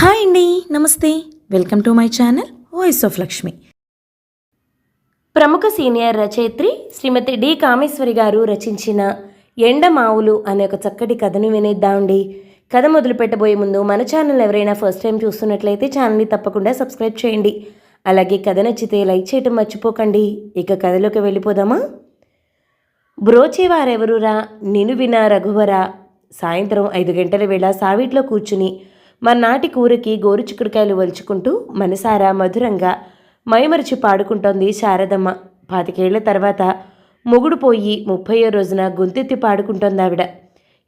Hi అండి నమస్తే. Welcome to my channel voice of Lakshmi. ప్రముఖ సీనియర్ రచయిత్రి శ్రీమతి డి కామేశ్వరి గారు రచించిన ఎండమావులు అనే ఒక చక్కటి కథను వినేద్దామండి కథ మొదలు పెట్టబోయే ముందు మన ఛానల్ ఎవరైనా ఫస్ట్ టైం చూస్తున్నట్లయితే ఛానల్ని తప్పకుండా సబ్స్క్రైబ్ చేయండి. అలాగే కథ నచ్చితే లైక్ చేయటం మర్చిపోకండి. ఇక కథలోకి వెళ్ళిపోదామా? బ్రోచేవారెవరురా? నిను వినా రఘువరా? సాయంత్రం ఐదు గంటల వేళ సావిట్లో కూర్చుని మర్నాటి కూరకి గోరుచిక్కుడుకాయలు వలుచుకుంటూ మనసారా మధురంగా మైమరిచి పాడుకుంటోంది శారదమ్మ. పాతికేళ్ళ తర్వాత మొగుడు పోయి ముప్పయో రోజున గొంతెత్తి పాడుకుంటోంది ఆవిడ.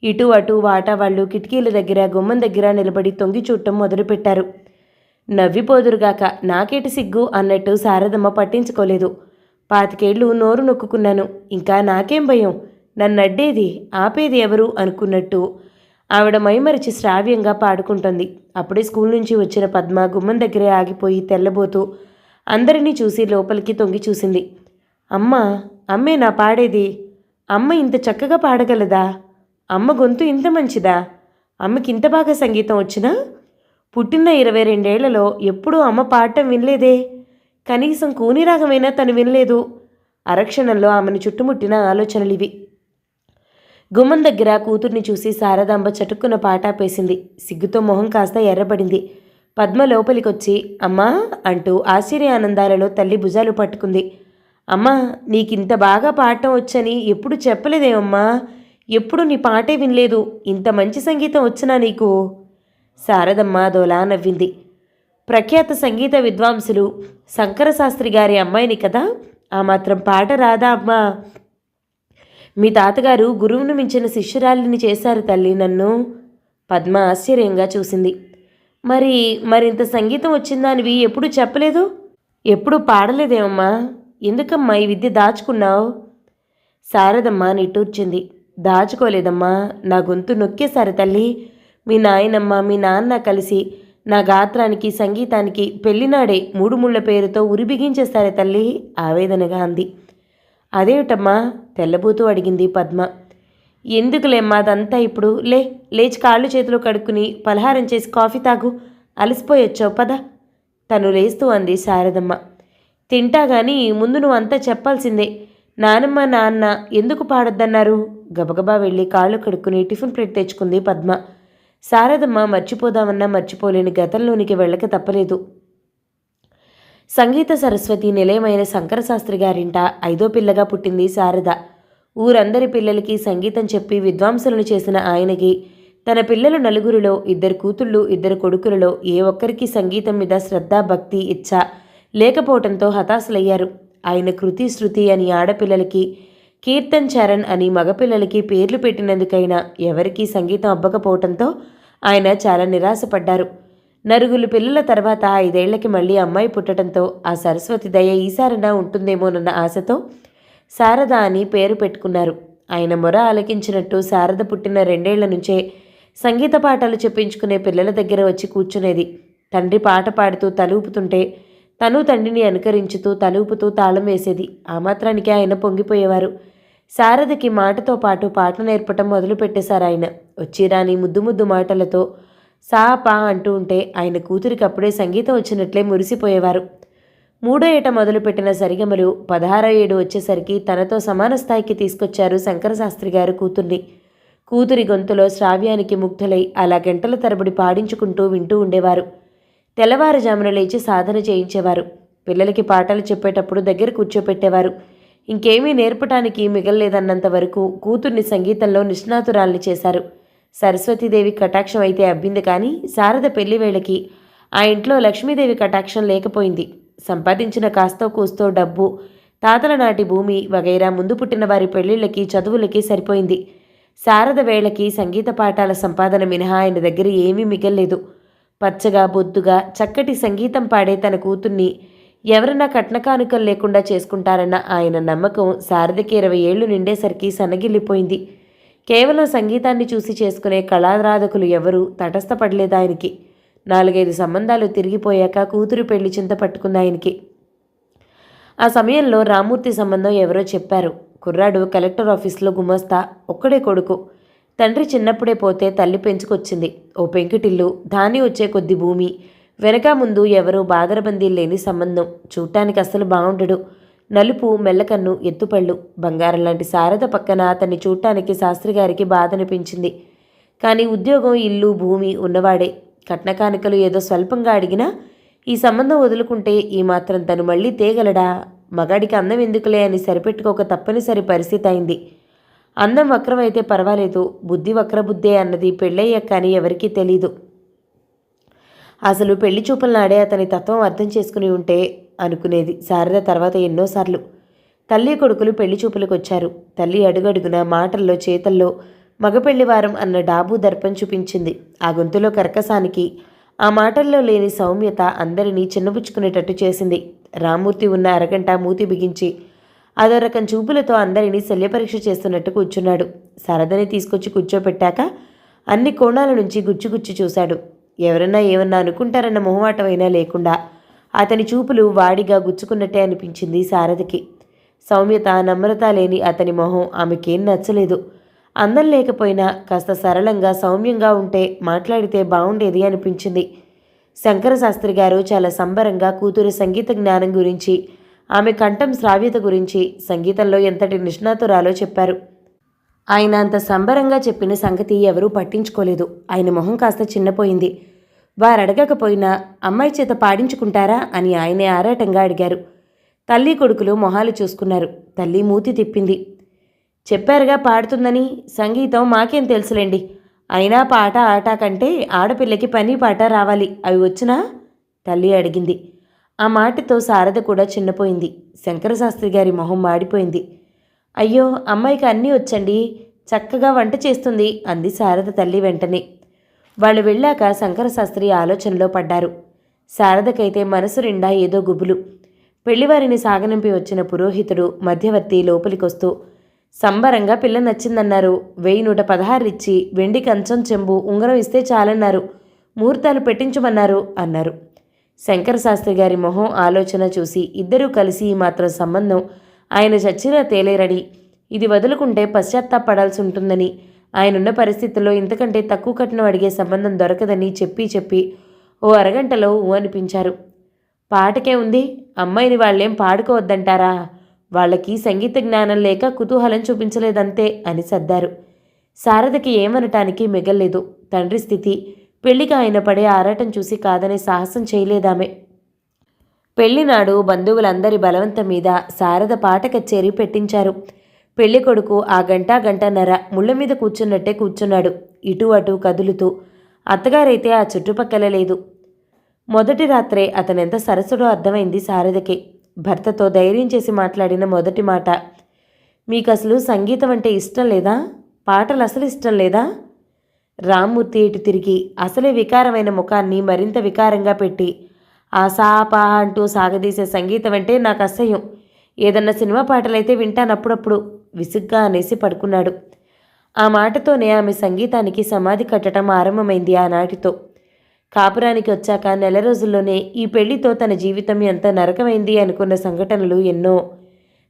ఇటు అటు వాటా వాళ్ళు కిటికీల దగ్గర గుమ్మం దగ్గర నిలబడి తొంగి చూడటం మొదలుపెట్టారు. నవ్విపోదురుగాక నాకేటి సిగ్గు అన్నట్టు శారదమ్మ పట్టించుకోలేదు. పాతికేళ్ళు నోరు నొక్కుకున్నాను. ఇంకా నాకేం భయం? నన్ను అడ్డేది ఆపేది ఎవరు అనుకున్నట్టు ఆవిడ మైమరిచి శ్రావ్యంగా పాడుకుంటుంది. అప్పుడే స్కూల్ నుంచి వచ్చిన పద్మ గుమ్మం దగ్గరే ఆగిపోయి తెల్లబోతూ అందరినీ చూసి లోపలికి తొంగి చూసింది. అమ్మ అమ్మే నా పాడేది. అమ్మ ఇంత చక్కగా పాడగలదా? అమ్మ గొంతు ఇంత మంచిదా? అమ్మకి ఇంత బాగా సంగీతం వచ్చినా? పుట్టిన ఇరవై రెండేళ్ళలో ఎప్పుడూ అమ్మ పాడటం వినలేదే. కనీసం కూని రాగమైనా తను వినలేదు. అరక్షణంలో ఆమెను చుట్టుముట్టిన ఆలోచనలివి. గుమ్మం దగ్గర కూతుర్ని చూసి శారదాంబ చటుక్కున పాటాపేసింది సిగ్గుతో మొహం కాస్త ఎర్రబడింది. పద్మ లోపలికొచ్చి అమ్మా అంటూ ఆశ్చర్య ఆనందాలలో తల్లి భుజాలు పట్టుకుంది. అమ్మా నీకింత బాగా పాడటం వచ్చని ఎప్పుడు చెప్పలేదేమమ్మా? ఎప్పుడు నీ పాటే వినలేదు. ఇంత మంచి సంగీతం వచ్చినా నీకు? శారదమ్మ దోలా నవ్వింది. ప్రఖ్యాత సంగీత విద్వాంసులు శంకరశాస్త్రి గారి అమ్మాయిని కదా? ఆ మాత్రం పాట రాదా అమ్మా? మీ తాతగారు గురువును మించిన శిష్యురాలిని చేశారు తల్లి నన్ను. పద్మ ఆశ్చర్యంగా చూసింది. మరి మరింత సంగీతం వచ్చిందానివి ఎప్పుడు చెప్పలేదు? ఎప్పుడు పాడలేదేమమ్మా? ఎందుకమ్మా ఈ విద్య దాచుకున్నావు? శారదమ్మ నిట్టూర్చింది. దాచుకోలేదమ్మా. నా గొంతు నొక్కేశారు తల్లి. మీ నాయనమ్మ మీ నాన్న కలిసి నా గాత్రానికి సంగీతానికి పెళ్ళినాడే మూడు ముళ్ళ పేరుతో ఉరి బిగించేశారే తల్లి ఆవేదనగా అంది. అదేమిటమ్మా? తెల్లబూతూ అడిగింది పద్మ. ఎందుకులేమ్మా అదంతా ఇప్పుడు? లే లేచి కాళ్ళు చేతులు కడుక్కుని పలహారం చేసి కాఫీ తాగు. అలసిపోయొచ్చావు పద. తను లేస్తూ అంది శారదమ్మ. తింటా గాని ముందు నువ్వు అంతా చెప్పాల్సిందే. నానమ్మ నాన్న ఎందుకు పాడొద్దన్నారు? గబగబా వెళ్ళి కాళ్ళు కడుక్కుని టిఫిన్ ప్లేట్ తెచ్చుకుంది పద్మ. శారదమ్మ మర్చిపోదామన్నా మర్చిపోలేని గతంలోనికి వెళ్ళక తప్పలేదు. సంగీత సరస్వతి నిలయమైన శంకరశాస్త్రి గారింట ఐదో పిల్లగా పుట్టింది శారద. ఊరందరి పిల్లలకి సంగీతం చెప్పి విద్వాంసులను చేసిన ఆయనకి తన పిల్లలు నలుగురిలో ఇద్దరు కూతుళ్ళు ఇద్దరు కొడుకులలో ఏ ఒక్కరికి సంగీతం మీద శ్రద్ధ భక్తి ఇచ్చ లేకపోవటంతో హతాశలయ్యారు. ఆయన కృతి శృతి అని ఆడపిల్లలకి కీర్తన్ చరణ్ అని మగపిల్లలకి పేర్లు పెట్టినందుకైనా ఎవరికీ సంగీతం అబ్బకపోవటంతో ఆయన చాలా నిరాశపడ్డారు. నరుగులు పిల్లల తర్వాత ఐదేళ్ళకి మళ్ళీ అమ్మాయి పుట్టడంతో ఆ సరస్వతి దయ ఈసారన ఉంటుందేమోనన్న ఆశతో శారద అని పేరు పెట్టుకున్నారు. ఆయన మొర ఆలకించినట్టు శారద పుట్టిన రెండేళ్ళ నుంచే సంగీత పాఠాలు చెప్పించుకునే పిల్లల దగ్గర వచ్చి కూర్చునేది. తండ్రి పాట పాడుతూ తలూపుతుంటే తను తండ్రిని అనుకరించుతూ తలూపుతూ తాళం వేసేది. ఆ మాత్రానికి ఆయన పొంగిపోయేవారు. శారదకి మాటతో పాటు పాట నేర్పటం మొదలుపెట్టేశారు ఆయన వచ్చిరాని ముద్దు ముద్దు మాటలతో సా పా అంటూ ఉంటే ఆయన కూతురికి అప్పుడే సంగీతం వచ్చినట్లే మురిసిపోయేవారు. మూడో ఏట మొదలుపెట్టిన సరిగమలు పదహారో ఏడు వచ్చేసరికి తనతో సమాన స్థాయికి తీసుకొచ్చారు శంకరశాస్త్రి గారు కూతుర్ని. కూతురి గొంతులో శ్రావ్యానికి ముగ్ధులై అలా గంటల తరబడి పాడించుకుంటూ వింటూ ఉండేవారు. తెల్లవారుజామున లేచి సాధన చేయించేవారు. పిల్లలకి పాటలు చెప్పేటప్పుడు దగ్గర కూర్చోపెట్టేవారు. ఇంకేమీ నేర్పటానికి మిగల్లేదన్నంత వరకు కూతుర్ని సంగీతంలో నిష్ణాతురాల్ని చేశారు. సరస్వతీదేవి కటాక్షం అయితే అబ్బింది కానీ శారద పెళ్ళి వేళకి ఆ ఇంట్లో లక్ష్మీదేవి కటాక్షం లేకపోయింది. సంపాదించిన కాస్తో కూస్తో డబ్బు తాతల నాటి భూమి వగైరా ముందు పుట్టిన వారి పెళ్ళిళ్ళకి చదువులకి సరిపోయింది. శారద వేళకి సంగీత పాఠాల సంపాదన మినహా ఆయన దగ్గర ఏమీ మిగల్లేదు. పచ్చగా బొద్దుగా చక్కటి సంగీతం పాడే తన కూతుర్ని ఎవరన్నా కట్నకానుకలు లేకుండా చేసుకుంటారన్న ఆయన నమ్మకం శారదకి ఇరవై ఏళ్ళు నిండేసరికి సన్నగిల్లిపోయింది. కేవలం సంగీతాన్ని చూసి చేసుకునే కళారాధకులు ఎవరూ? తటస్థపడలేదు ఆయనకి. నాలుగైదు సంబంధాలు తిరిగిపోయాక కూతురు పెళ్ళి చింత పట్టుకుంది ఆయనకి. ఆ సమయంలో రామూర్తి సంబంధం ఎవరో చెప్పారు. కుర్రాడు కలెక్టర్ ఆఫీస్లో గుమస్తా ఒక్కడే కొడుకు. తండ్రి చిన్నప్పుడే పోతే తల్లి పెంచుకొచ్చింది. ఓ పెంకుటిల్లు దాని వచ్చే కొద్ది భూమి. వెనక ముందు ఎవరూ బాదరబందీ లేని సంబంధం. చూడటానికి అస్సలు బాగుండడు నలుపు మెల్లకన్ను ఎత్తుపళ్ళు. బంగారం లాంటి శారద పక్కన అతన్ని చూడటానికి శాస్త్రిగారికి బాధనిపించింది. కానీ ఉద్యోగం ఇల్లు భూమి ఉన్నవాడే. కట్నకానుకలు ఏదో స్వల్పంగా అడిగినా ఈ సంబంధం వదులుకుంటే ఈ మాత్రం తను మళ్ళీ తేగలడా? మగాడికి అందం ఎందుకులే అని సరిపెట్టుకోక తప్పనిసరి పరిస్థితి అయింది. అందం వక్రమైతే పర్వాలేదు. బుద్ధి వక్రబుద్ధే అన్నది పెళ్ళయ్యాక కానీ ఎవరికీ తెలీదు. అసలు పెళ్ళి చూపుల నాడే అతని తత్వం అర్థం చేసుకుని ఉంటే అనుకునేది. శారద తర్వాత ఎన్నోసార్లు తల్లి కొడుకులు పెళ్ళి చూపులకు వచ్చారు తల్లి అడుగడుగున మాటల్లో చేతల్లో మగపెళ్ళివారం అన్న డాబు దర్పం చూపించింది. ఆ గొంతులో కర్కసానికి ఆ మాటల్లో లేని సౌమ్యత అందరినీ చిన్నబుచ్చుకునేటట్టు చేసింది. రామూర్తి ఉన్న అరగంట మూతి బిగించి అదో రకం చూపులతో అందరినీ శల్యపరీక్ష చేస్తున్నట్టు కూర్చున్నాడు. సరదని తీసుకొచ్చి కూర్చోపెట్టాక అన్ని కోణాల నుంచి గుచ్చుగుచ్చి చూశాడు. ఎవరన్నా ఏమన్నా అనుకుంటారన్న మొహమాటమైనా లేకుండా అతని చూపులు వాడిగా గుచ్చుకున్నట్టే అనిపించింది సారథికి. సౌమ్యత నమ్రత లేని అతని మొహం ఆమెకేం నచ్చలేదు. అందం లేకపోయినా కాస్త సరళంగా సౌమ్యంగా ఉంటే మాట్లాడితే బాగుండేది అనిపించింది. శంకర శాస్త్రి గారు చాలా సంబరంగా కూతురు సంగీత జ్ఞానం గురించి ఆమె కంఠం శ్రావ్యత గురించి సంగీతంలో ఎంతటి నిష్ణాతురాలో చెప్పారు. ఆయన అంత సంబరంగా చెప్పిన సంగతి ఎవరూ పట్టించుకోలేదు. ఆయన మొహం కాస్త చిన్నపోయింది. వారడగకపోయినా అమ్మాయి చేత పాడించుకుంటారా అని ఆయనే ఆరాటంగా అడిగారు. తల్లి కొడుకులు మొహాలు చూసుకున్నారు. తల్లి మూతి తిప్పింది. చెప్పారుగా పాడుతుందని సంగీతం మాకేం తెలుసులేండి. అయినా పాట ఆట కంటే ఆడపిల్లకి పని పాట రావాలి. అవి వచ్చినా? తల్లి అడిగింది. ఆ మాటతో శారద కూడా చిన్నపోయింది. శంకరశాస్త్రి గారి మొహం మాడిపోయింది. అయ్యో అమ్మాయికి అన్నీ వచ్చండి. చక్కగా వంట చేస్తుంది అంది శారద తల్లి వెంటనే. వాళ్ళు వెళ్ళాక శంకరశాస్త్రి ఆలోచనలో పడ్డారు. శారదకైతే మనసు నిండా ఏదో గుబులు. పెళ్ళివారిని సాగనంపి వచ్చిన పురోహితుడు మధ్యవర్తి లోపలికొస్తూ సంబరంగా పిల్ల నచ్చిందన్నారు. వెయ్యి నూట పదహారిచ్చి వెండి కంచం చెంబు ఉంగరం ఇస్తే చాలన్నారు. ముహూర్తాలు పెట్టించమన్నారు అన్నారు. శంకరశాస్త్రి గారి మొహం ఆలోచన చూసి ఇద్దరూ కలిసి ఈ మాత్రం సంబంధం ఆయన చచ్చినా తేలేరని ఇది వదులుకుంటే పశ్చాత్తాపడాల్సి ఉంటుందని ఆయనున్న పరిస్థితుల్లో ఇంతకంటే తక్కువ కట్నం అడిగే సంబంధం దొరకదని చెప్పి చెప్పి ఓ అరగంటలో ఊ అనిపించారు. పాటకే ఉంది అమ్మాయిని వాళ్ళేం పాడుకోవద్దంటారా? వాళ్ళకి సంగీత జ్ఞానం లేక కుతూహలం చూపించలేదంతే అని సర్దారు. శారదకి ఏమనటానికి మిగల్లేదు. తండ్రి స్థితి పెళ్ళికి ఆయన పడే ఆరాటం చూసి కాదనే సాహసం చేయలేదామె. పెళ్ళినాడు బంధువులందరి బలవంతం మీద శారద పాట కచేరీ పెట్టించారు. పెళ్ళి కొడుకు ఆ గంట గంటన్నర ముళ్ళ మీద కూర్చున్నట్టే కూర్చున్నాడు. ఇటు అటు కదులుతూ అత్తగారైతే ఆ చుట్టుపక్కల లేదు. మొదటి రాత్రే అతనెంత సరసుడో అర్థమైంది శారదకి. భర్తతో ధైర్యం చేసి మాట్లాడిన మొదటి మాట మీకు అసలు సంగీతం అంటే ఇష్టం లేదా? పాటలు అసలు ఇష్టం లేదా? రామ్మూర్తి ఇటు తిరిగి అసలే వికారమైన ముఖాన్ని మరింత వికారంగా పెట్టి ఆ సాపా అంటూ సాగదీసే సంగీతం అంటే నాకు అసహ్యం ఏదన్నా సినిమా పాటలైతే వింటాను అప్పుడప్పుడు. విసుగ్గా అనేసి పడుకున్నాడు. ఆ మాటతోనే ఆమె సంగీతానికి సమాధి కట్టడం ఆరంభమైంది ఆనాటితో. కాపురానికి వచ్చాక నెల రోజుల్లోనే ఈ పెళ్ళితో తన జీవితం ఎంత నరకమైంది అనుకున్న సంఘటనలు ఎన్నో.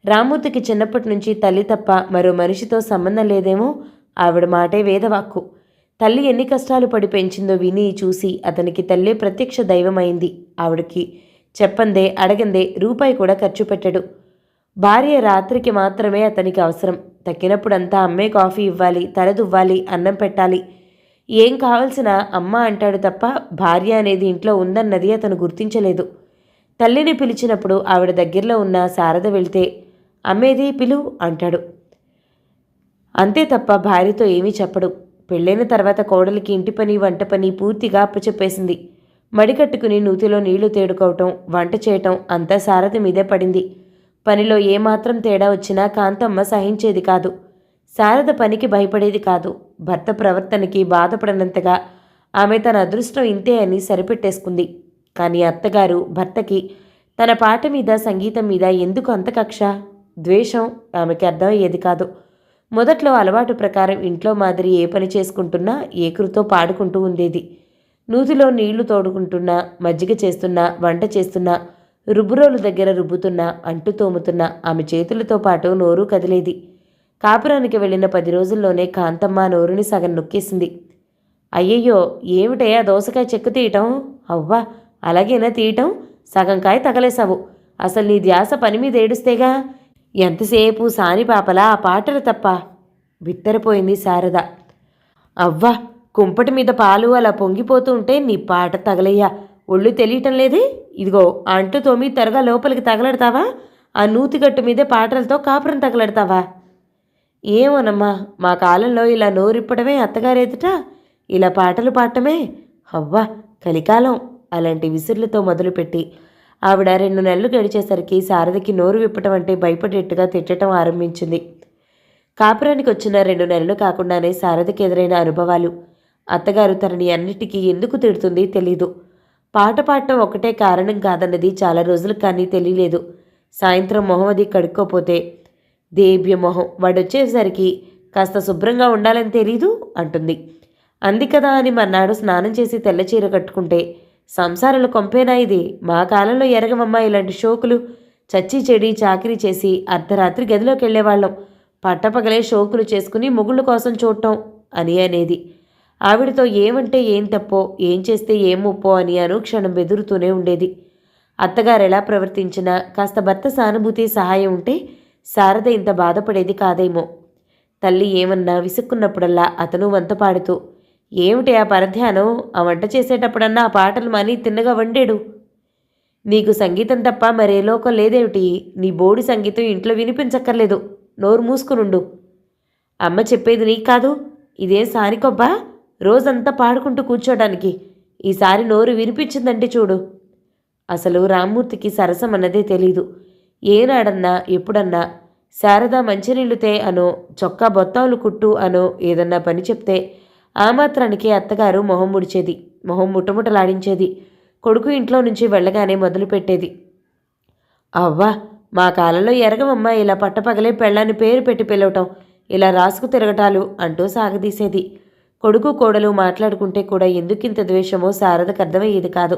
రామూర్తికి చిన్నప్పటి నుంచి తల్లి తప్ప మరో మనిషితో సంబంధం లేదేమో ఆవిడ మాటే వేదవాక్కు. తల్లి ఎన్ని కష్టాలు పడి పెంచిందో విని చూసి అతనికి తల్లే ప్రత్యక్ష దైవమైంది ఆవిడకి. చెప్పందే అడగందే రూపాయి కూడా ఖర్చు పెట్టడు. భార్య రాత్రికి మాత్రమే అతనికి అవసరం. తక్కినప్పుడంతా అమ్మే కాఫీ ఇవ్వాలి తలదువ్వాలి అన్నం పెట్టాలి. ఏం కావలసిన అమ్మ అంటాడు తప్ప భార్య అనేది ఇంట్లో ఉందన్నది అతను గుర్తించలేదు. తల్లిని పిలిచినప్పుడు ఆవిడ దగ్గరలో ఉన్న శారద వెళ్తే అమ్మేది పిలు అంటాడు. అంతే తప్ప భార్యతో ఏమీ చెప్పడు. పెళ్ళైన తర్వాత కోడలికి ఇంటి పని వంట పని పూర్తిగా అప్పచెప్పేసింది. మడికట్టుకుని నూతిలో నీళ్ళు తేడుకోవటం వంట చేయటం అంతా శారద మీదే పడింది. పనిలో ఏమాత్రం తేడా వచ్చినా కాంతమ్మ సహించేది కాదు. శారద పనికి భయపడేది కాదు. భర్త ప్రవర్తనకి బాధపడనంతగా ఆమె తన అదృష్టం ఇంతే అని సరిపెట్టేసుకుంది. కానీ అత్తగారు భర్తకి తన పాట మీద సంగీతం మీద ఎందుకు అంత కక్ష? ద్వేషం ఆమెకి అర్థమయ్యేది కాదు. మొదట్లో అలవాటు ప్రకారం ఇంట్లో మాదిరి ఏ పని చేసుకుంటున్నా ఏకురుతో పాడుకుంటూ ఉండేది. నూతిలో నీళ్ళు తోడుకుంటున్నా మజ్జిగ చేస్తున్నా వంట చేస్తున్నా రుబ్బురోలు దగ్గర రుబ్బుతున్నా అంటు తోముతున్నా ఆమె చేతులతో పాటు నోరు కదిలేది. కాపురానికి వెళ్ళిన పది రోజుల్లోనే కాంతమ్మ నోరుని సగం నొక్కేసింది. అయ్యయ్యో ఏమిటయ్యా దోసకాయ చెక్కు తీయటం? అవ్వా అలాగేనా తీయటం? సగం కాయ తగలేసావు అసలు నీ ధ్యాస పని మీద ఏడుస్తేగా? ఎంతసేపు సాని పాపలా ఆ పాటలు తప్ప? బిత్తరపోయింది శారద. అవ్వా కుంపటి మీద పాలు అలా పొంగిపోతూ ఉంటే నీ పాట తగలయ్యా. ఒళ్ళు తెలియటం లేదే? ఇదిగో ఆ అంటు తొమ్మిది లోపలికి తగలడతావా? ఆ నూతిగట్టు మీదే పాటలతో కాపురం తగలడతావా? ఏమోనమ్మా మా కాలంలో ఇలా నోరిప్పడమే అత్తగారేదిట ఇలా పాటలు పాడటమే? అవ్వా కలికాలం అలాంటి విసురులతో మొదలుపెట్టి ఆవిడ రెండు నెలలు గడిచేసరికి శారదకి నోరు విప్పటం అంటే భయపడేట్టుగా తిట్టడం ఆరంభించింది. కాపురానికి వచ్చిన రెండు నెలలు కాకుండానే శారదకి ఎదురైన అనుభవాలు. అత్తగారు తనని అన్నిటికీ ఎందుకు తిడుతుంది తెలీదు. పాట పాడటం ఒకటే కారణం కాదన్నది చాలా రోజులు కానీ తెలియలేదు. సాయంత్రం మొహం అది కడుక్కోపోతే దేవ్య మొహం. వాడొచ్చేసరికి కాస్త శుభ్రంగా ఉండాలని తెలీదు అంటుంది. అంది కదా అని మర్నాడు స్నానం చేసి తెల్ల చీర కట్టుకుంటే సంసారాలు కొంపేనా ఇది? మా కాలంలో ఎరగమమ్మా ఇలాంటి షోకులు చచ్చి చెడి చాకరీ చేసి అర్ధరాత్రి గదిలోకి వెళ్ళేవాళ్ళం పట్టపగలే షోకులు చేసుకుని మొగుళ్ళ కోసం చూడటం అని అనేది. ఆవిడతో ఏమంటే ఏం తప్పో ఏం చేస్తే ఏం ముప్పో అని అనుక్షణం బెదురుతూనే ఉండేది. అత్తగారు ఎలా ప్రవర్తించినా కాస్త భర్త సానుభూతి సహాయం ఉంటే శారద ఇంత బాధపడేది కాదేమో. తల్లి ఏమన్నా విసుక్కున్నప్పుడల్లా అతను వంత పాడుతూ ఏమిటి ఆ పరధ్యానం? ఆ వంట చేసేటప్పుడన్నా ఆ పాటలు మాని తిన్నగా వండాడు. నీకు సంగీతం తప్ప మరే లోకం లేదేమిటి? నీ బోడి సంగీతం ఇంట్లో వినిపించక్కర్లేదు. నోరు మూసుకునుండు. అమ్మ చెప్పేది నీకు కాదు. ఇదేం సానికొబ్బా? రోజంతా పాడుకుంటూ కూర్చోడానికి. ఈసారి నోరు వినిపించిందంటే చూడు. అసలు రామ్మూర్తికి సరసం అన్నదే తెలీదు. ఏనాడన్నా ఎప్పుడన్నా శారద మంచినీళ్ళుతే అనో చొక్కా బొత్తాలు కుట్టు అనో ఏదన్నా పని చెప్తే ఆ మాత్రానికి అత్తగారు మొహం ముడిచేది మొహం ముట్టముట్టలాడించేది కొడుకు ఇంట్లో నుంచి వెళ్ళగానే మొదలుపెట్టేది అవ్వా మా కాలంలో ఎరగమమ్మ ఇలా పట్టపగలే పెళ్ళాన్ని పేరు పెట్టి పిలవటం ఇలా రాసుకు తిరగటాలు అంటూ సాగదీసేది. కొడుకు కోడలు మాట్లాడుకుంటే కూడా ఎందుకింత ద్వేషమో శారదకు అర్థమయ్యేది కాదు.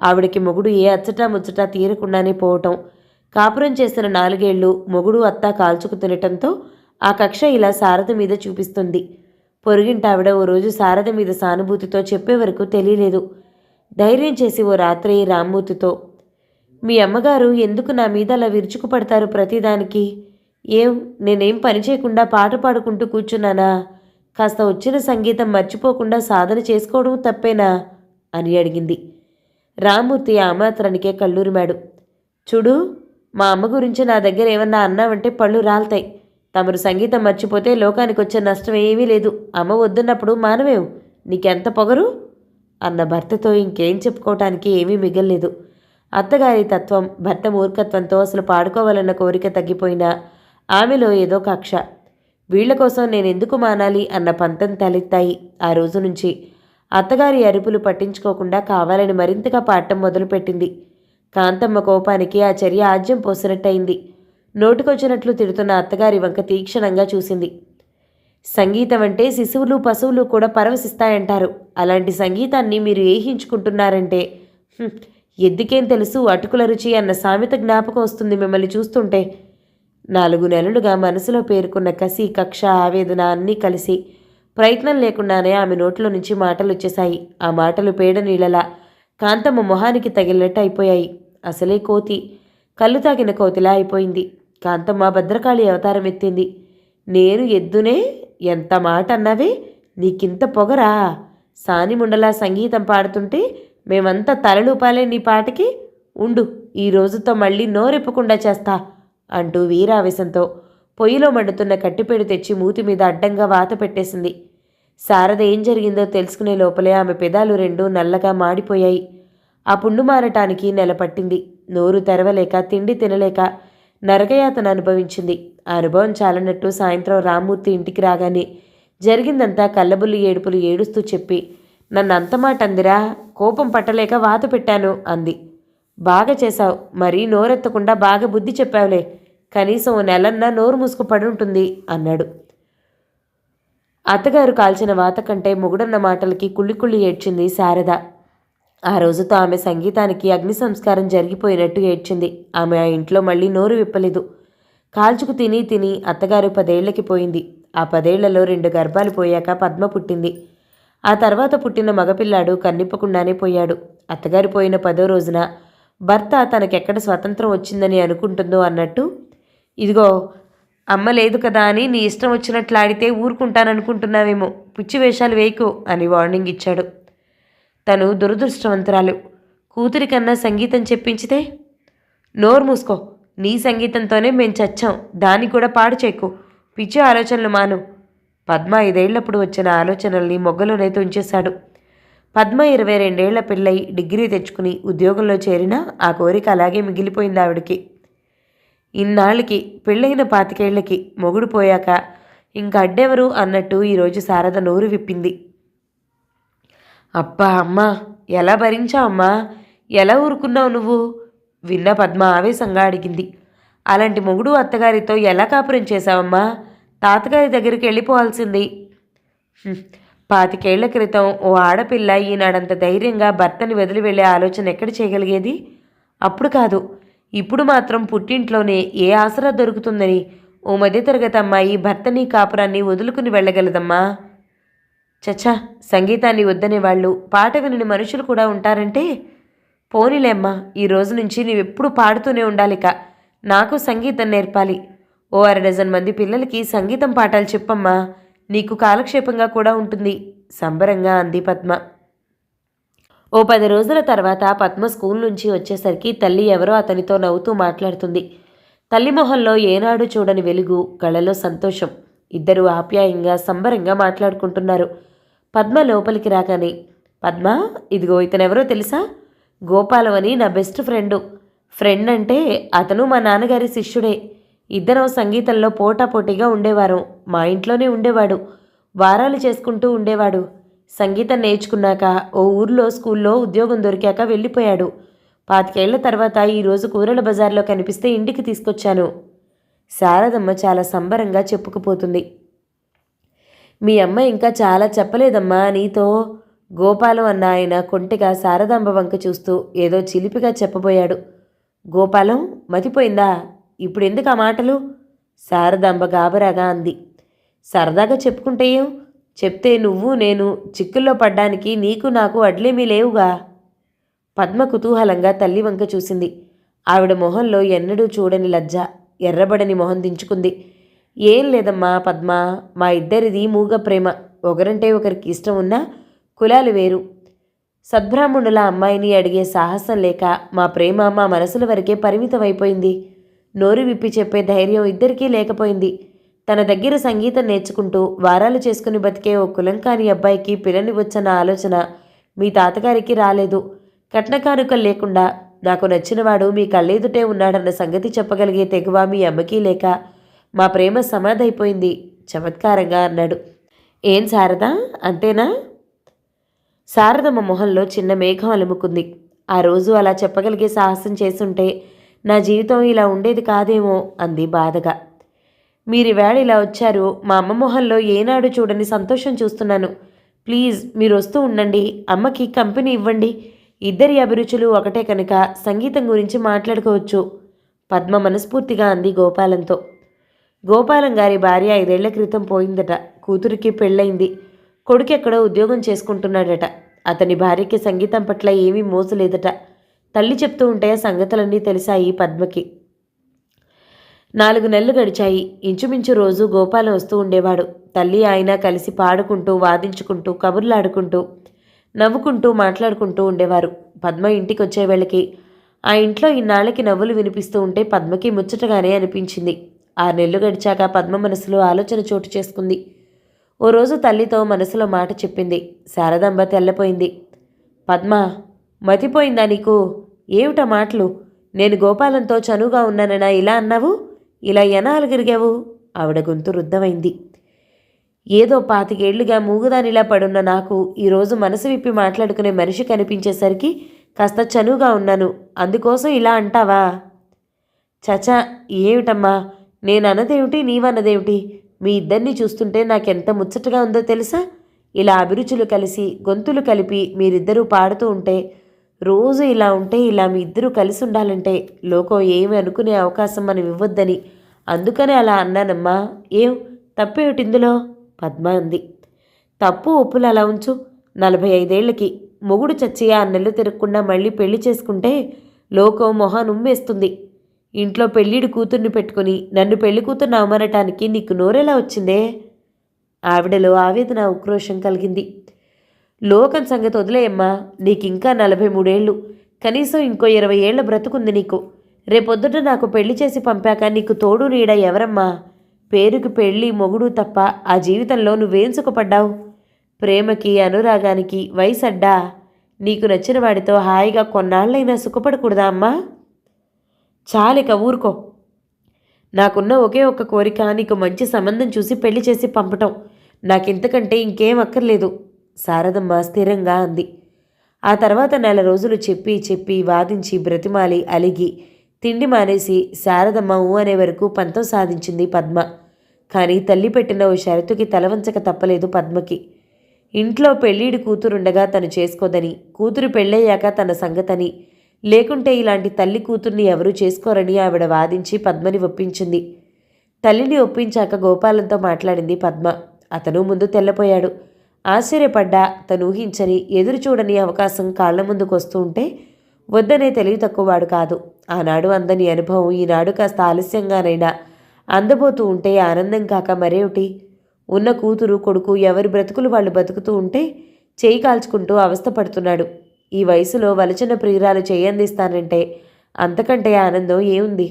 ఆవిడకి మొగుడు ఏ అచ్చటా ముచ్చటా తీరకుండానే పోవటం. కాపురం చేసిన నాలుగేళ్ళు మొగుడు అత్త కాల్చుకు తినటంతో ఆ కక్ష ఇలా శారద మీద చూపిస్తుంది. పొరుగింటావిడ ఓ రోజు శారద మీద సానుభూతితో చెప్పే వరకు తెలియలేదు. ధైర్యం చేసి ఓ రాత్రి రామ్మూర్తితో మీ అమ్మగారు ఎందుకు నా మీద అలా విరుచుకుపడతారు ప్రతిదానికి? ఏం నేనేం పని చేయకుండా పాట పాడుకుంటూ కూర్చున్నానా? కాస్త వచ్చిన సంగీతం మర్చిపోకుండా సాధన చేసుకోవడం తప్పేనా? అని అడిగింది. రామ్మూర్తి ఆమాత్రానికే కళ్ళూరిమాడు. చూడు మా అమ్మ గురించి నా దగ్గర ఏమన్నా అన్నావంటే పళ్ళు రాలుతాయి. తమరు సంగీతం మర్చిపోతే లోకానికి వచ్చే నష్టం ఏమీ లేదు. అమ్మ వద్దున్నప్పుడు మానవేవు. నీకెంత పొగరు? అన్న భర్తతో ఇంకేం చెప్పుకోవటానికి ఏమీ మిగల్లేదు. అత్తగారి తత్వం భర్త మూర్ఖత్వంతో అసలు పాడుకోవాలన్న కోరిక తగ్గిపోయినా ఆమెలో ఏదో కక్ష. వీళ్ళ కోసం నేను ఎందుకు మానాలి అన్న పంతం తలెత్తాయి. ఆ రోజు నుంచి అత్తగారి అరుపులు పట్టించుకోకుండా కావాలని మరింతగా పాడటం మొదలుపెట్టింది. కాంతమ్మ కోపానికి ఆ చర్య ఆజ్యం పోసినట్టయింది. నోటుకొచ్చినట్లు తిడుతున్న అత్తగారి వంక తీక్షణంగా చూసింది. సంగీతం అంటే శిశువులు పశువులు కూడా పరవశిస్తాయంటారు. అలాంటి సంగీతాన్ని మీరు ఏహించుకుంటున్నారంటే ఎద్దుకేం తెలుసు? అటుకుల రుచి అన్న సామెత జ్ఞాపకం వస్తుంది మిమ్మల్ని చూస్తుంటే. నాలుగు నెలలుగా మనసులో పేరుకున్న కసి కక్ష ఆవేదన అన్నీ కలిసి ప్రయత్నం లేకుండానే ఆమె నోట్లో నుంచి మాటలు వచ్చేశాయి ఆ మాటలు పేడ నీళ్ళలా కాంతమ్మ మొహానికి తగిలినట్టు అయిపోయాయి. అసలే కోతి. కళ్ళు తాగిన కోతిలా అయిపోయింది. కాంతమ్మ భద్రకాళి అవతారం ఎత్తింది. నేను ఎద్దునే? ఎంత మాట అన్నావే? నీకింత పొగరా? సానిముండలా సంగీతం పాడుతుంటే మేమంతా తలలూపాలే నీ పాటకి? ఉండు ఈ రోజుతో మళ్ళీ నోరెప్పకుండా చేస్తా. అంటూ వీరావేశంతో పొయ్యిలో మండుతున్న కట్టిపేడు తెచ్చి మూతి మీద అడ్డంగా వాత పెట్టేసింది. శారద ఏం జరిగిందో తెలుసుకునే లోపలే ఆమె పెదాలు రెండు నల్లగా మాడిపోయాయి. ఆ పుండు మారటానికి నెల పట్టింది. నోరు తెరవలేక తిండి తినలేక నరకయాతన అనుభవించింది. ఆ అనుభవం చాలన్నట్టు సాయంత్రం రామ్మూర్తి ఇంటికి రాగానే జరిగిందంతా కళ్ళబుల్లి ఏడుపులు ఏడుస్తూ చెప్పి నన్ను అంతమాట అందిరా కోపం పట్టలేక వాత పెట్టాను అంది. బాగా చేశావు. మరీ నోరెత్తకుండా బాగా బుద్ధి చెప్పావులే. కనీసం నెలన్నా నోరు మూసుకు పడి ఉంటుంది అన్నాడు. అత్తగారు కాల్చిన వాత కంటే మొగుడన్న మాటలకి కుళ్ళి కుళ్ళి ఏడ్చింది శారద. ఆ రోజుతో ఆమె సంగీతానికి అగ్ని సంస్కారం జరిగిపోయినట్టు ఏడ్చింది. ఆమె ఆ ఇంట్లో మళ్ళీ నోరు విప్పలేదు. కాల్చుకు తిని తిని అత్తగారు పదేళ్ళకి పోయింది. ఆ పదేళ్ళలో రెండు గర్భాలు పోయాక పద్మ పుట్టింది. ఆ తర్వాత పుట్టిన మగపిల్లాడు కన్నిప్పకుండానే పోయాడు. అత్తగారు పోయిన పదో రోజున భర్త తనకెక్కడ స్వతంత్రం వచ్చిందని అనుకుంటుందో అన్నట్టు ఇదిగో అమ్మ లేదు కదా అని నీ ఇష్టం వచ్చినట్లు ఆడితే ఊరుకుంటాననుకుంటున్నావేమో పిచ్చి వేషాలు వేయకు అని వార్నింగ్ ఇచ్చాడు. తను దురదృష్టవంతురాలు. కూతురి కన్నా సంగీతం చెప్పించితే నోరు మూసుకో నీ సంగీతంతోనే మేం చచ్చాం దాన్ని కూడా పాడు చేయకు పిచ్చి ఆలోచనలు మాను. పద్మ ఐదేళ్ళప్పుడు వచ్చిన ఆలోచనల్ని మొగ్గలోనైతే ఉంచేశాడు పద్మ ఇరవై రెండేళ్ళ పిల్లై డిగ్రీ తెచ్చుకుని ఉద్యోగంలో చేరినా ఆ కోరిక అలాగే మిగిలిపోయింది ఆవిడకి. ఇన్నాళ్ళకి పెళ్ళైన పాతికేళ్ళకి మొగుడు పోయాక ఇంక అడ్డెవరు అన్నట్టు ఈరోజు శారద నోరు విప్పింది. అబ్బా అమ్మా ఎలా భరించావమ్మా ఎలా ఊరుకున్నావు నువ్వు? విన్న పద్మ ఆవేశంగా అడిగింది. అలాంటి మొగుడు అత్తగారితో ఎలా కాపురం చేశావమ్మా? తాతగారి దగ్గరికి వెళ్ళిపోవాల్సింది. పాతికేళ్ళ క్రితం ఓ ఆడపిల్ల ఈనాడంత ధైర్యంగా భర్తని వదిలి వెళ్ళే ఆలోచన ఎక్కడ చేయగలిగేది? అప్పుడు కాదు. ఇప్పుడు మాత్రం పుట్టింట్లోనే ఏ ఆసరా దొరుకుతుందని ఓ మధ్యతరగతి అమ్మాయి భర్తని కాపురాన్ని వదులుకుని వెళ్ళగలదమ్మా. చచ్చా సంగీతాన్ని వద్దనే వాళ్ళు పాట వినని మనుషులు కూడా ఉంటారంటే? పోనీలేమ్మా ఈ రోజు నుంచి నీవెప్పుడు పాడుతూనే ఉండాలిక. నాకు సంగీతం నేర్పాలి. ఓ అర డజన్ మంది పిల్లలకి సంగీతం పాఠాలు చెప్పమ్మా. నీకు కాలక్షేపంగా కూడా ఉంటుంది. సంబరంగా అంది పద్మ. ఓ పది రోజుల తర్వాత పద్మ స్కూల్ నుంచి వచ్చేసరికి తల్లి ఎవరో అతనితో నవ్వుతూ మాట్లాడుతుంది. తల్లి మొహంలో ఏనాడు చూడని వెలుగు కళ్ళలో సంతోషం. ఇద్దరు ఆప్యాయంగా సంబరంగా మాట్లాడుకుంటున్నారు. పద్మ లోపలికి రాగానే పద్మ ఇదిగో ఇతనెవరో తెలుసా? గోపాలం అని నా బెస్ట్ ఫ్రెండు. ఫ్రెండ్ అంటే అతను మా నాన్నగారి శిష్యుడే. ఇద్దరం సంగీతంలో పోటాపోటీగా ఉండేవారు. మా ఇంట్లోనే ఉండేవాడు. వారాలు చేసుకుంటూ ఉండేవాడు. సంగీతం నేర్చుకున్నాక ఓ ఊర్లో స్కూల్లో ఉద్యోగం దొరికాక వెళ్ళిపోయాడు. పాతికేళ్ళ తర్వాత ఈరోజు కూరల బజార్లో కనిపిస్తే ఇంటికి తీసుకొచ్చాను. శారదమ్మ చాలా సంబరంగా చెప్పుకుపోతుంది. మీ అమ్మ ఇంకా చాలా చెప్పలేదమ్మా నీతో. గోపాలం అన్న ఆయన కొంటెగా శారదాంబ వంక చూస్తూ ఏదో చిలిపిగా చెప్పబోయాడు. గోపాలం మతిపోయిందా? ఇప్పుడు ఎందుకు ఆ మాటలు? శారదాంబ గాబరాగా అంది. సరదాగా చెప్పుకుంటే ఏం? చెప్తే నువ్వు నేను చిక్కుల్లో పడ్డానికి నీకు నాకు అడ్లేమీ లేవుగా? పద్మ కుతూహలంగా తల్లి వంక చూసింది. ఆవిడ మొహంలో ఎన్నడూ చూడని లజ్జ ఎర్రబడని మొహం దించుకుంది. ఏం లేదమ్మా పద్మ మా ఇద్దరిది మూగ ప్రేమ. ఒకరంటే ఒకరికి ఇష్టం ఉన్నా కులాలు వేరు. సద్బ్రాహ్మణుల అమ్మాయిని అడిగే సాహసం లేక మా ప్రేమ మా మనసుల వరకే పరిమితమైపోయింది. నోరు విప్పి చెప్పే ధైర్యం ఇద్దరికీ లేకపోయింది. తన దగ్గర సంగీతం నేర్చుకుంటూ వారాలు చేసుకుని బతికే ఓ కులంకాని అబ్బాయికి పిల్లనివచ్చన్న ఆలోచన మీ తాతగారికి రాలేదు. కట్నకానుకలు లేకుండా నాకు నచ్చినవాడు మీ కళ్ళెదుటే ఉన్నాడన్న సంగతి చెప్పగలిగే తెగువ మీ అమ్మకి లేక మా ప్రేమ సమాధైపోయింది. చమత్కారంగా అన్నాడు. ఏం శారదా? అంతేనా? శారదమ్మ మొహంలో చిన్న మేఘం అలుముకుంది. ఆ రోజు అలా చెప్పగలిగే సాహసం చేసుంటే నా జీవితం ఇలా ఉండేది కాదేమో అంది బాధగా. మీరివేళ ఇలా వచ్చారు మా అమ్మ మొహంలో ఏనాడు చూడని సంతోషం చూస్తున్నాను. ప్లీజ్ మీరు వస్తూ ఉండండి అమ్మకి కంపెనీ ఇవ్వండి. ఇద్దరి అభిరుచులు ఒకటే కనుక సంగీతం గురించి మాట్లాడుకోవచ్చు. పద్మ మనస్ఫూర్తిగా అంది గోపాలంతో. గోపాలం గారి భార్య ఐదేళ్ళ క్రితం పోయిందట కూతురికి పెళ్ళయింది. కొడుకెక్కడో ఉద్యోగం చేసుకుంటున్నాడట. అతని భార్యకి సంగీతం పట్ల ఏమీ మోసలేదట. లేదట తల్లి చెప్తూ ఉంటే ఆ సంగతులన్నీ తెలిసాయి పద్మకి. నాలుగు నెలలు గడిచాయి. ఇంచుమించు రోజు గోపాలం వస్తూ ఉండేవాడు. తల్లి ఆయన కలిసి పాడుకుంటూ వాదించుకుంటూ కబుర్లాడుకుంటూ నవ్వుకుంటూ మాట్లాడుకుంటూ ఉండేవారు. పద్మ ఇంటికి వచ్చే ఆ ఇంట్లో ఇన్నాళ్ళకి నవ్వులు వినిపిస్తూ ఉంటే పద్మకి ముచ్చటగానే అనిపించింది. ఆరు నెలలు గడిచాక పద్మ మనసులో ఆలోచన చోటు చేసుకుంది. ఓ రోజు తల్లితో మనసులో మాట చెప్పింది. శారదాంబ తెల్లపోయింది. పద్మ మతిపోయిందా నీకు? ఏమిటా మాటలు? నేను గోపాలంతో చనువుగా ఉన్నానన్నా ఇలా అన్నావు? ఇలా ఎనాలు గిరిగావు ఆవిడ గొంతు రుద్దమైంది ఏదో పాతికేళ్ళుగా మూగుదానిలా పడున్న నాకు ఈరోజు మనసు విప్పి మాట్లాడుకునే మనిషి కనిపించేసరికి కాస్త చనువుగా ఉన్నాను. అందుకోసం ఇలా అంటావా? చచా ఏమిటమ్మా? నేను అన్నదేమిటి నీవన్నదేమిటి? మీ ఇద్దరిని చూస్తుంటే నాకెంత ముచ్చటగా ఉందో తెలుసా? ఇలా అభిరుచులు కలిసి గొంతులు కలిపి మీరిద్దరూ పాడుతూ ఉంటే రోజు ఇలా ఉంటే ఇలా మీ ఇద్దరూ కలిసి ఉండాలంటే లోకం ఏమి అనుకునే అవకాశం మనం ఇవ్వద్దని అందుకనే అలా అన్నానమ్మా. ఏం? తప్పేమిటి ఇందులో? పద్మ అంది. తప్పు ఒప్పులు అలా ఉంచు. నలభై ఐదేళ్ళకి మొగుడు చచ్చి ఆ నెల్లు తిరగకుండా మళ్ళీ పెళ్ళి చేసుకుంటే లోకం మొహం ఉమ్మేస్తుంది. ఇంట్లో పెళ్ళిడి కూతుర్ని పెట్టుకుని నన్ను పెళ్ళి కూతుర్ని అవమనటానికి నీకు నోరెలా వచ్చిందే? ఆవిడలో ఆవేదన ఉక్రోషం కలిగింది. లోకం సంగతి వదిలేయమ్మా. నీకింకా నలభై మూడేళ్ళు. కనీసం ఇంకో ఇరవై ఏళ్ళ బ్రతుకుంది నీకు. రేపొద్దుట నాకు పెళ్ళి చేసి పంపాక నీకు తోడు నీడ ఎవరమ్మా? పేరుకి పెళ్ళి మొగుడు తప్ప ఆ జీవితంలో నువ్వేం సుఖపడ్డావు? ప్రేమకి అనురాగానికి వయసడ్డా. నీకు నచ్చిన వాడితో హాయిగా కొన్నాళ్ళైనా సుఖపడకూడదా అమ్మా? చాలిక ఊరుకో. నాకున్న ఒకే ఒక్క కోరిక నీకు మంచి సంబంధం చూసి పెళ్ళి చేసి పంపటం. నాకింతకంటే ఇంకేం అక్కర్లేదు. శారదమ్మ స్థిరంగా అంది. ఆ తర్వాత నెల రోజులు చెప్పి చెప్పి వాదించి బ్రతిమాలి అలిగి తిండి మానేసి శారదమ్మ ఊ అనే వరకు పంతం సాధించింది పద్మ. కానీ తల్లి పెట్టిన ఓ షరతుకి తలవంచక తప్పలేదు పద్మకి. ఇంట్లో పెళ్ళీడి కూతురుండగా తను చేసుకోదని కూతురు పెళ్ళయ్యాక తన సంగతని లేకుంటే ఇలాంటి తల్లి కూతుర్ని ఎవరూ చేసుకోరని ఆవిడ వాదించి పద్మని ఒప్పించింది. తల్లిని ఒప్పించాక గోపాలంతో మాట్లాడింది పద్మ. అతను ముందు తెల్లపోయాడు. ఆశ్చర్యపడ్డా. తను ఊహించని ఎదురుచూడని అవకాశం కాళ్ళ ముందుకు వస్తూ ఉంటే వద్దనే తెలివి తక్కువవాడు కాదు. ఆనాడు అందని అనుభవం ఈనాడు కాస్త ఆలస్యంగానైనా అందబోతూ ఉంటే ఆనందం కాక మరేమిటి? ఉన్న కూతురు కొడుకు ఎవరి బ్రతుకులు వాళ్ళు బతుకుతూ ఉంటే చేయి కాల్చుకుంటూ అవస్థపడుతున్నాడు ఈ వయసులో వలచిన ప్రియురాలు చేయందిస్తానంటే అంతకంటే ఆనందం ఏముంది?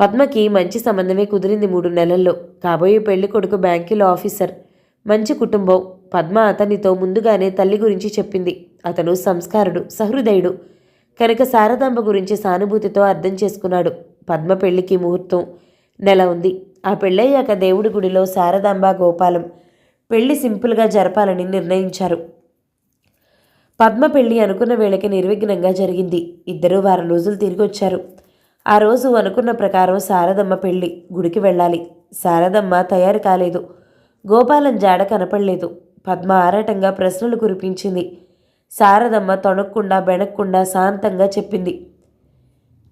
పద్మకి మంచి సంబంధమే కుదిరింది మూడు నెలల్లో. కాబోయే పెళ్ళి కొడుకు బ్యాంకులో ఆఫీసర్. మంచి కుటుంబం. పద్మ అతనితో ముందుగానే తల్లి గురించి చెప్పింది. అతను సంస్కారుడు సహృదయుడు. కనుక శారదాంబ గురించి సానుభూతితో అర్థం చేసుకున్నాడు. పద్మ పెళ్ళికి ముహూర్తం నెల ఉంది. ఆ పెళ్ళయ్యాక దేవుడి గుడిలో శారదాంబ గోపాలం పెళ్ళి సింపుల్గా జరపాలని నిర్ణయించారు. పద్మ పెళ్ళి అనుకున్న వేళకి నిర్విఘ్నంగా జరిగింది. ఇద్దరూ వారం రోజులు తిరిగి వచ్చారు. ఆ రోజు అనుకున్న ప్రకారం శారదమ్మ పెళ్ళి గుడికి వెళ్ళాలి. శారదమ్మ తయారు కాలేదు. గోపాలం జాడ కనపడలేదు. పద్మ ఆరాటంగా ప్రశ్నలు కురిపించింది. శారదమ్మ తొణక్కుండా బెనక్కుండా శాంతంగా చెప్పింది.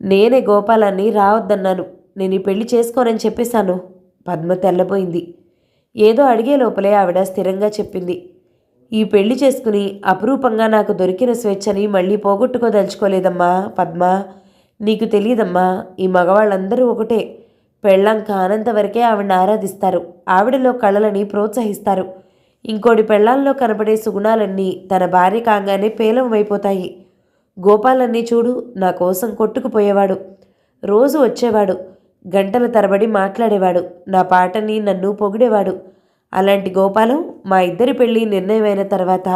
నేనే గోపాలాన్ని రావద్దన్నాను. నేను ఈ పెళ్ళి చేసుకోనని చెప్పేశాను. పద్మ తెల్లబోయింది. ఏదో అడిగే లోపలే ఆవిడ స్థిరంగా చెప్పింది. ఈ పెళ్ళి చేసుకుని అపురూపంగా నాకు దొరికిన స్వేచ్ఛని మళ్ళీ పోగొట్టుకోదలుచుకోలేదమ్మా పద్మ. నీకు తెలియదమ్మా ఈ మగవాళ్ళందరూ ఒకటే. పెళ్ళాం కానంత వరకే ఆవిడని ఆరాధిస్తారు. ఆవిడలో కళలని ప్రోత్సహిస్తారు. ఇంకోటి పెళ్ళాల్లో కనపడే సుగుణాలన్నీ తన భార్య కాగానే పేలవమైపోతాయి గోపాలన్నీ చూడు నా కోసం కొట్టుకుపోయేవాడు. రోజు వచ్చేవాడు. గంటల తరబడి మాట్లాడేవాడు. నా పాటని నన్ను పొగిడేవాడు. అలాంటి గోపాలం మా ఇద్దరి పెళ్ళి నిర్ణయమైన తర్వాత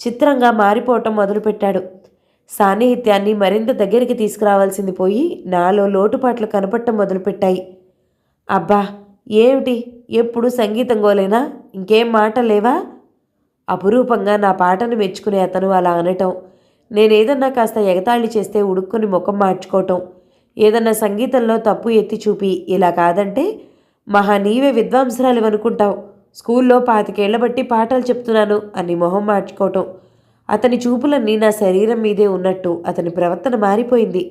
చిత్రంగా మారిపోవటం మొదలుపెట్టాడు. సాన్నిహిత్యాన్ని మరింత దగ్గరికి తీసుకురావాల్సింది పోయి నాలో లోటుపాట్లు కనపడటం మొదలుపెట్టాయి. అబ్బా ఏమిటి? ఎప్పుడు సంగీతం గోలేనా? ఇంకేం మాట లేవా? అపురూపంగా నా పాటను మెచ్చుకునే అతను అలా అనటం నేనేదన్నా కాస్త ఎగతాళి చేస్తే ఉడుక్కుని ముఖం మార్చుకోవటం ఏదన్నా సంగీతంలో తప్పు ఎత్తి చూపి ఇలా కాదంటే మహా నీవే విద్వాంసరాలు అనుకుంటావు. స్కూల్లో పాతికేళ్ళ బట్టి పాఠాలు చెప్తున్నాను అని మొహం మార్చుకోవటం అతని చూపులన్నీ నా శరీరం మీదే ఉన్నట్టు అతని ప్రవర్తన మారిపోయింది.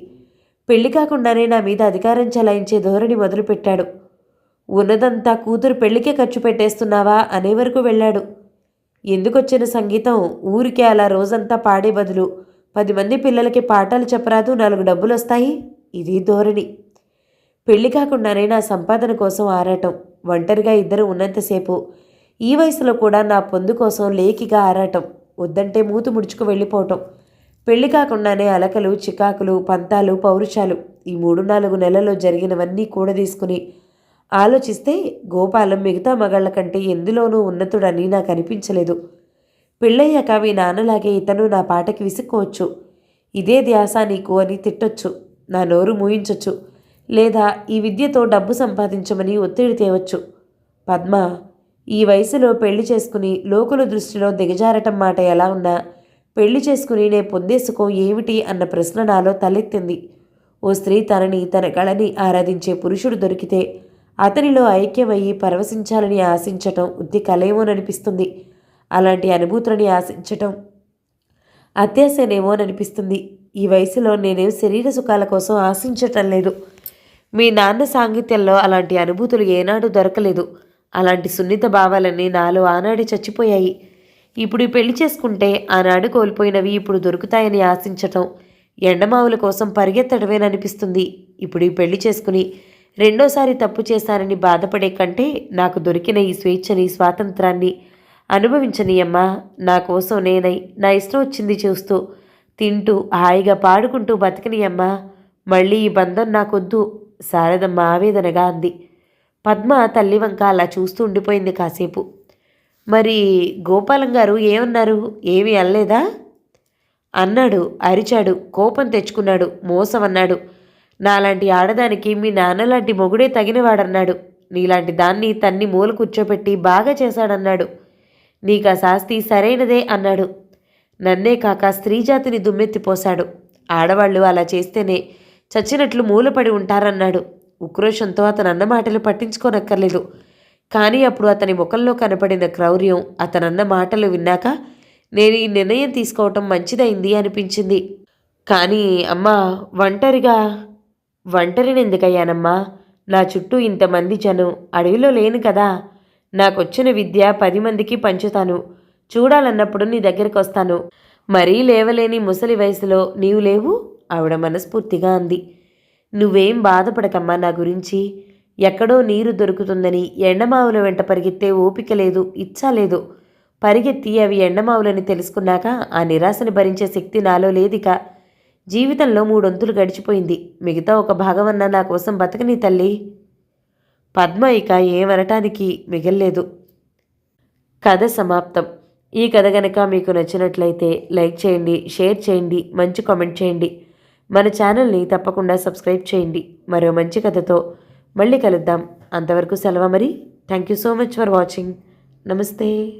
పెళ్ళి కాకుండానే నా మీద అధికారం చలాయించే ధోరణి మొదలుపెట్టాడు. ఉన్నదంతా కూతురు పెళ్ళికే ఖర్చు పెట్టేస్తున్నావా అనే వరకు వెళ్ళాడు. ఎందుకొచ్చిన సంగీతం? ఊరికే అలా రోజంతా పాడే బదులు పది మంది పిల్లలకి పాఠాలు చెప్పరాదు నాలుగు డబ్బులు వస్తాయి ఇది ధోరణి. పెళ్ళి కాకుండానే నా సంపాదన కోసం ఆరాటం. ఒంటరిగా ఇద్దరు ఉన్నంతసేపు ఈ వయసులో కూడా నా పొందు కోసం లేకిగా ఆరాటం. వద్దంటే మూతు ముడుచుకు వెళ్ళిపోవటం. పెళ్ళి కాకుండానే అలకలు చికాకులు పంతాలు పౌరుషాలు ఈ మూడు నాలుగు నెలల్లో జరిగినవన్నీ కూడదీసుకుని ఆలోచిస్తే గోపాలం మిగతా మగాళ్ళ కంటే ఎందులోనూ ఉన్నతుడని నాకు అనిపించలేదు. పెళ్ళయ్యాక మీ నాన్నలాగే ఇతను నా పాటకి విసుక్కోవచ్చు. ఇదే ధ్యాస నీకు అని తిట్టొచ్చు. నా నోరు మూయించొచ్చు. లేదా ఈ విద్యతో డబ్బు సంపాదించమని ఒత్తిడి తేవచ్చు. పద్మ ఈ వయసులో పెళ్ళి చేసుకుని లోకుల దృష్టిలో దిగజారటం మాట ఎలా ఉన్నా పెళ్ళి చేసుకుని నే పొందేసుకో ఏమిటి అన్న ప్రశ్న నాలో తలెత్తింది. ఓ స్త్రీ తనని తన కళని ఆరాధించే పురుషుడు దొరికితే అతనిలో ఐక్యమయ్యి పరవశించాలని ఆశించటం ఉత్తి కలేమోననిపిస్తుంది అలాంటి అనుభూతులని ఆశించటం అత్యాశనేమోననిపిస్తుంది. ఈ వయసులో నేనేం శరీర సుఖాల కోసం ఆశించటం లేదు. మీ నాన్న సాంగిత్యంలో అలాంటి అనుభూతులు ఏనాడు దొరకలేదు. అలాంటి సున్నిత భావాలన్నీ నాలో ఆనాడే చచ్చిపోయాయి. ఇప్పుడు పెళ్ళి చేసుకుంటే ఆనాడు కోల్పోయినవి ఇప్పుడు దొరుకుతాయని ఆశించటం ఎండమావుల కోసం పరిగెత్తడమేననిపిస్తుంది ఇప్పుడు ఈ పెళ్ళి చేసుకుని రెండోసారి తప్పు చేశానని బాధపడే కంటే నాకు దొరికిన ఈ స్వేచ్ఛని స్వాతంత్రాన్ని అనుభవించనీయమ్మా. నా కోసం నేనై నా ఇష్టం వచ్చింది చూస్తూ తింటూ హాయిగా పాడుకుంటూ బతకనీయమ్మా. మళ్ళీ ఈ బంధం నాకొద్దు. శారదమ్మ ఆవేదనగా అంది. పద్మ తల్లి వంక అలా చూస్తూ ఉండిపోయింది కాసేపు. మరి గోపాలం గారు ఏమన్నారు? ఏమీ అనలేదా? అన్నాడు అరిచాడు కోపం తెచ్చుకున్నాడు మోసం అన్నాడు నాలాంటి ఆడదానికి మీ నాన్నలాంటి మొగుడే తగినవాడన్నాడు. నీలాంటి దాన్ని తన్ని మూల కూర్చోపెట్టి బాగా చేశాడన్నాడు. నీకు ఆ శాస్తి సరైనదే అన్నాడు. నన్నే కాక స్త్రీజాతిని దుమ్మెత్తిపోశాడు. ఆడవాళ్ళు అలా చేస్తేనే చచ్చినట్లు మూలపడి ఉంటారన్నాడు. ఉక్రోషంతో అతను అన్న మాటలు పట్టించుకోనక్కర్లేదు. కానీ అప్పుడు అతని ముఖంలో కనపడిన క్రౌర్యం అతనన్న మాటలు విన్నాక నేను ఈ నిర్ణయం తీసుకోవటం మంచిదైంది అనిపించింది. కానీ అమ్మ ఒంటరిగా ఒంటరిని ఎందుకయ్యానమ్మా నా చుట్టూ ఇంతమంది జనం అడవిలో లేను కదా. నాకొచ్చిన విద్య పది మందికి పంచుతాను. చూడాలన్నప్పుడు నీ దగ్గరికి వస్తాను మరీ లేవలేని ముసలి వయసులో నీవు లేవు? ఆవిడ మనస్ఫూర్తిగా అంది. నువ్వేం బాధపడకమ్మా నా గురించి. ఎక్కడో నీరు దొరుకుతుందని ఎండమావుల వెంట పరిగెత్తే ఓపిక లేదు ఇచ్చా లేదు. పరిగెత్తి అవి ఎండమావులని తెలుసుకున్నాక ఆ నిరాశని భరించే శక్తి నాలో లేదిక. జీవితంలో మూడొంతులు గడిచిపోయింది. మిగతా ఒక భాగమన్నా నా కోసం బతకని తల్లి. పద్మ ఇక ఏమనటానికి మిగల్లేదు. కథ సమాప్తం. ఈ కథ గనక మీకు నచ్చినట్లయితే లైక్ చేయండి షేర్ చేయండి మంచి కామెంట్ చేయండి. మన ఛానల్ని తప్పకుండా సబ్స్క్రైబ్ చేయండి. మరో మంచి కథతో మళ్ళీ కలుద్దాం. అంతవరకు సెలవు మరి. Thank you so much for watching. నమస్తే.